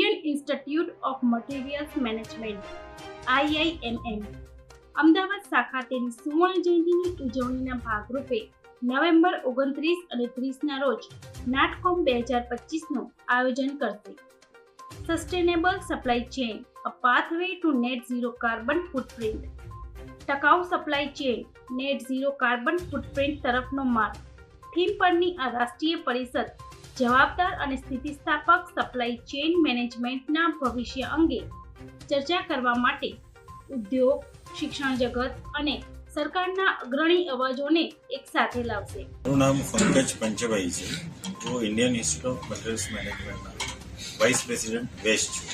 Indian Institute of Materials Management IIMM Ahmedabad શાખા તેની સુવર્ણ જયંતિની ઉજવણીના ભાગરૂપે નવેમ્બર ઓગણત્રીસ અને ત્રીસના રોજ નાટકોમ બે હજાર પચીસનું આયોજન કરશે. Sustainable supply chain a pathway to net zero carbon footprint ટકાઉ supply chain net zero carbon footprint તરફનો માર્ગ. થીમ પરની આ રાષ્ટ્રીય પરિષદ જવાબદાર અને સ્થિતિસ્થાપક સપ્લાય ચેઇન મેનેજમેન્ટના ભવિષ્ય અંગે ચર્ચા કરવા માટે ઉદ્યોગ, શિક્ષણ જગત અને સરકારના અગ્રણી અવાજોને એક સાથે લાવશે. મારું નામ પંકજ પંચભાઈ છે. હું ઇન્ડિયન ઇન્સ્ટિટ્યૂટ ઓફ મટીરિયલ્સ મેનેજમેન્ટના વાઇસ પ્રેસિડેન્ટ વેસ્ટ છું.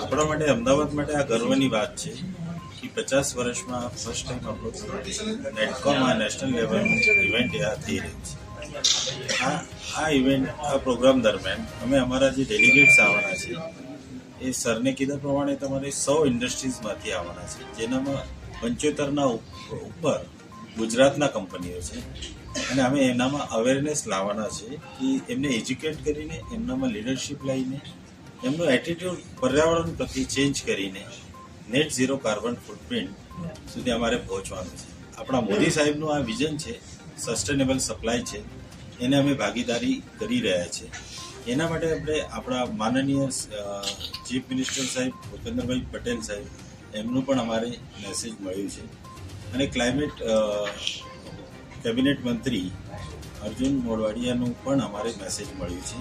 આપણા માટે અમદાવાદ માટે આ ગર્વની વાત છે કે પચાસ વર્ષમાં ફર્સ્ટ ટાઈમ આપણું નેટકોમ આ નેશનલ લેવલનું ઇવેન્ટ આ થઈ રહી છે. આ આ ઇવેન્ટ આ પ્રોગ્રામ દરમિયાન અમે અમારા જે ડેલિગેટ્સ આવવાના છે, એ સરને કીધા પ્રમાણે તમારે સો ઇન્ડસ્ટ્રીઝમાંથી આવવાના છે, જેનામાં પંચોતેરના ઉપર ગુજરાતના કંપનીઓ છે. અને અમે એનામાં અવેરનેસ લાવવાના છે કે એમને એજ્યુકેટ કરીને, એમનામાં લીડરશિપ લઈને એમનું એટીટ્યુડ પર્યાવરણ પ્રત્યે ચેન્જ કરીને નેટ ઝીરો કાર્બન ફૂટપ્રિન્ટ સુધી અમારે પહોંચવાનું છે. આપણા મોદી સાહેબનું આ વિઝન છે સસ્ટેનેબલ સપ્લાય છે. એને અમે ભાગીદારી કરી રહ્યા છીએ એના માટે આપણે આપણા માનનીય ચીફ મિનિસ્ટર સાહેબ ભૂપેન્દ્રભાઈ પટેલ સાહેબ, એમનું પણ અમારે મેસેજ મળ્યું છે. અને ક્લાઇમેટ કેબિનેટ મંત્રી અર્જુન મોડવાડિયાનું પણ અમારે મેસેજ મળ્યું છે.